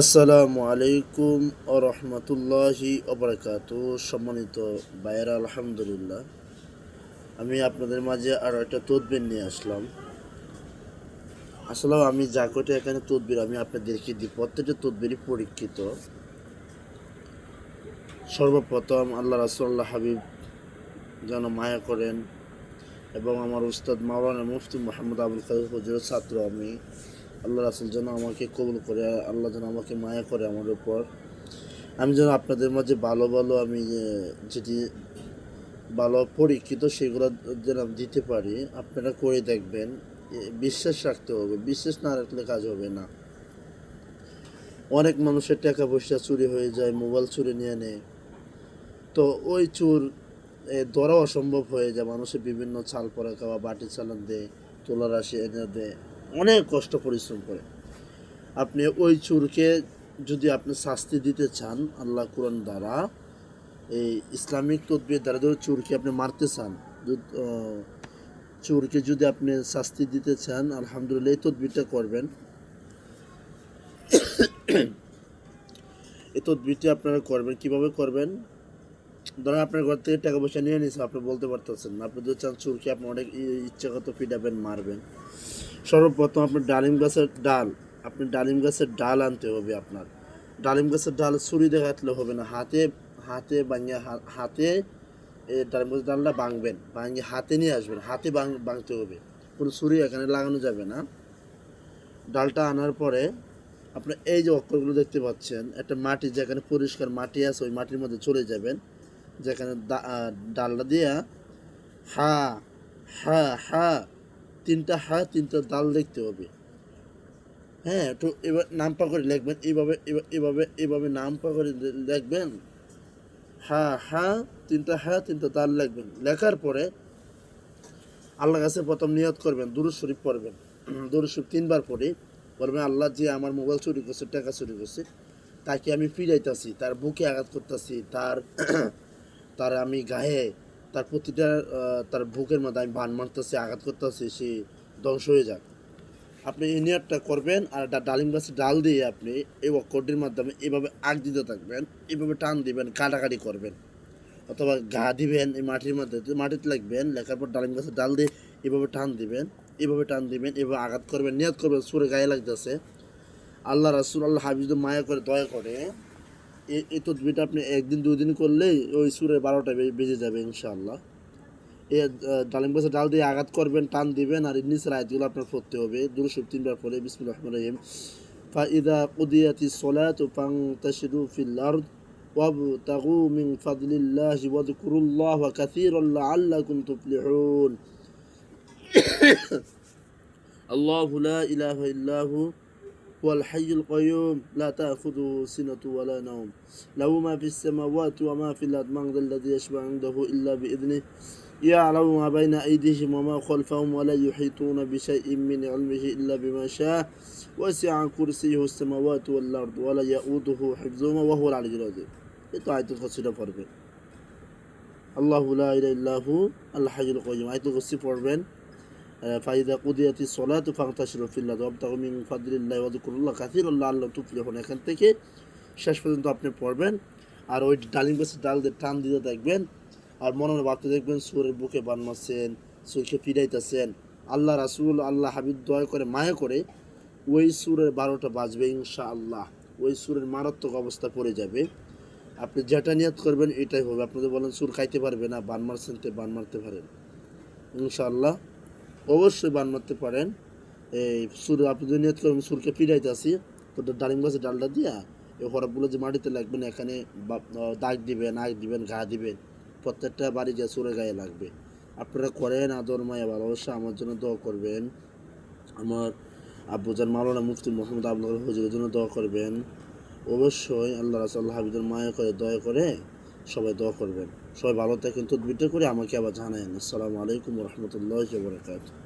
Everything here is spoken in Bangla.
আসসালামু আলাইকুম ও রহমতুল্লাহি অবরাকাত সম্মানিত ভাইয়েরা, আলহামদুলিল্লাহ। আমি আপনাদের মাঝে আরও একটা তদবির নিয়ে আসলাম। আসলে আমি যা কটা এখানে তদবির, আমি আপনাদেরকে দিই প্রত্যেকটা তদবিরই পরীক্ষিত। সর্বপ্রথম আল্লাহ রাসুল্লাহ হাবিব যেন মায়া করেন এবং আমার উস্তাদ মাওলানা মুফতি মোহাম্মদ আবুল হুজুরের ছাত্র আমি আল্লাহ রাসুল যেন আমাকে কবুল করে, আল্লাহ যেন আমাকে মায়া করে আমার উপর। আমি যেন আপনাদের মাঝে ভালো ভালো আমি যেটি ভালো পরীক্ষিত সেগুলো যেন দিতে পারি, আপনারা করে দেখবেন। বিশ্বাস রাখতে হবে, বিশ্বাস না রাখলে কাজ হবে না। অনেক মানুষের টাকা পয়সা চুরি হয়ে যায়, মোবাইল চুরি নিয়ে নেয়। তো ওই চুর ধরা অসম্ভব হয়ে যায়, মানুষের বিভিন্ন চাল পরা খাওয়া, বাটি চালান দেয় তোলা রাশি এনে দেয়। অনেক কষ্ট, পরিশ্রম করে। আপনি ওই চুরকে যদি আপনি শাস্তি দিতে চান, আল্লাহ কোরআন দ্বারা, এই ইসলামিক তদবির দ্বারা যদি চুরকে আপনি মারতে চান চুরকে যদি আপনি শাস্তি দিতে চান, আলহামদুলিল্লাহ এই তদবিরটা করবেন। এই তদবিরটি আপনারা করবেন, কীভাবে করবেন? ধরেন আপনার ঘর থেকে টাকা পয়সা নিয়ে নিয়েছে আপনি বলতে পারতেছেন না। আপনি যদি চান চুরকে আপনি অনেক ইচ্ছাগত পিটাবেন মারবেন। সর্বপ্রথম আপনার ডালিম গাছের ডাল, আপনি ডালিম গাছের ডাল আনতে হবে আপনার। ডালিম গাছের ডাল ছুরি দেখাতলে হবে না, হাতে হাতে ভাঙিয়ে হা- হাতে এ ডালিম গাছের ডালটা বাঙবেন বাঙিয়ে হাতে নিয়ে আসবেন, হাতে ভাঙতে হবে। কোনো ছুরি এখানে লাগানো যাবে না। ডালটা আনার পরে আপনার এই যে অক্ষরগুলো দেখতে পাচ্ছেন, একটা মাটি যেখানে পরিষ্কার মাটি আছে, ওই মাটির মধ্যে চলে যাবেন। যেখানে ডালটা দিয়া হা হা হা, তিনটা হা, তিনটা ডাল দেখতে হবে হ্যাঁ একটু এবার নাম পা করে লিখবেন। এইভাবে এভাবে এভাবে নাম পা করে লিখবেন। হা হা, তিনটা হা, তিনটা দাল লিখবেন। লেখার পরে আল্লাহ কাছে প্রথম নিয়ত করবেন, দুরুদ শরীফ পড়বেন। দুরুদ শরীফ তিনবার পড়ে বলবেন, আল্লাহ যে আমার মোবাইল চুরি করছে, টাকা চুরি করছে, তাকে আমি ফিরাইতাছি, তার বুকে আঘাত করতেছি, তার তার আমি গায়ে তার প্রতিটা তার বুকের মধ্যে আমি বান মারতেছি, আঘাত করতেছি, সে ধ্বংস হয়ে যাক। আপনি এই নিয়তটা করবেন আর ডালিম গাছের ডাল দিয়ে আপনি এই অক্ষরটির মাধ্যমে এভাবে আগ দিতে থাকবেন, এভাবে টান দিবেন, কাটাকাটি করবেন। অথবা গা দিবেন এই মাটির মধ্যে মাটিতে লাগবেন, লেখার পর ডালিম গাছের ডাল দিয়ে এভাবে টান দিবেন, এভাবে টান দিবেন, এভাবে আঘাত করবেন, নিয়ত করবেন, সুরে গায়ে লাগতেছে। আল্লাহ রাসুল, আল্লাহ হাবিজ মায়া করে, দয়া করে এই তদবিটা আপনি একদিন দুই দিন করলেই ওই সুরে বারোটা বে- বেজে যাবে ইনশাআল্লাহ এ আহ, ডালিম গাছের ডাল দিয়ে আঘাত করবেন টান দিবেন আর নিচের আয়াতগুলো আপনার পড়তে হবে দুরুসব তিনবার পরে বিসমুল্লাহ রহমান রহিম فإذا قضيت الصلاة فانتشروا في الأرض وابتغوا من فضل الله واذكروا الله كثيرا لعلكم تفلحون الله لا إله إلا هو هو الحي القيوم لا تأخذه سنة ولا نوم له ما في السماوات وما في الأرض من ذا الذي يشفع عنده إلا بإذنه يعلم ما بين أيديهم وما خلفهم ولا يحيطون بشيء من علمه إلا بما شاء وسع كرسيه السماوات والأرض ولا يؤوده حفظهما وهو العلي العظيم এটা আয়তুল কুরসিটা পড়বেন আল্লাহু লা ইলাহা ইল্লা হু আল হাইয়ুল কাইয়্যুম আয়তুল কুরসি পড়বেন ফাইদা কুদিয়াতি সলাতু ফাগতাশিরু ফিল্লাহ ওয়াবতাগু মিন ফাদলিল্লাহি ওয়া যিকুরুল্লাহ কাসীরান লাআল্লাকুম তুফলিহুন। এখান থেকে শেষ পর্যন্ত আপনি পড়বেন আর ওই ডালিম গাছের ডাল দিয়ে টান দিতে দেখবেন আর মনে মনে ভাবতে দেখবেন সুরের বুকে বান মারছেন সুরকে ফিরাইতেছেন। আল্লাহ রাসূল, আল্লাহ হাবিব দয়া করে মায়া করে ওই সুরের বারোটা বাজবে ইনশা আল্লাহ ওই সুরের মারাত্মক অবস্থা পড়ে যাবে। আপনি যেটা নিয়ত করবেন এটাই হবে। আপনি তো বলেন, সুর খাইতে পারবে না বান মারছেন তো বান মারতে পারেন। ইনশাআল্লাহ অবশ্যই বান মারতে পারেন। এই সুর, আপনি যদি নিয়ত করবেন সুরকে ফিরাইতে আসি, তো ডালিম গাছের ডালটা দিয়া এই হরফগুলো যে মাটিতে লাগবেন এখানে দাগ দিবেন আগ দিবেন ঘা দিবেন প্রত্যেকটা বাড়ি যা সুরে গায়ে লাগবে। আপনারা করেন আদর, মায়া, ভালোবাসা, আমার জন্য দোয়া করবেন। আমার আব্বুজান মাওলানা মুফতি মোহাম্মদ আবুল হুজুরের জন্য দোয়া করবেন। অবশ্যই আল্লাহ রাসাল্লাহ হাবিদের মায়া করে, দয়া করে সবাই দোয়া করবেন। সবাই ভালো থাকেন তদবিরটা করে আমাকে আবার জানায়েন। আসসালামু আলাইকুম রহমতুল্লাহ বরকাত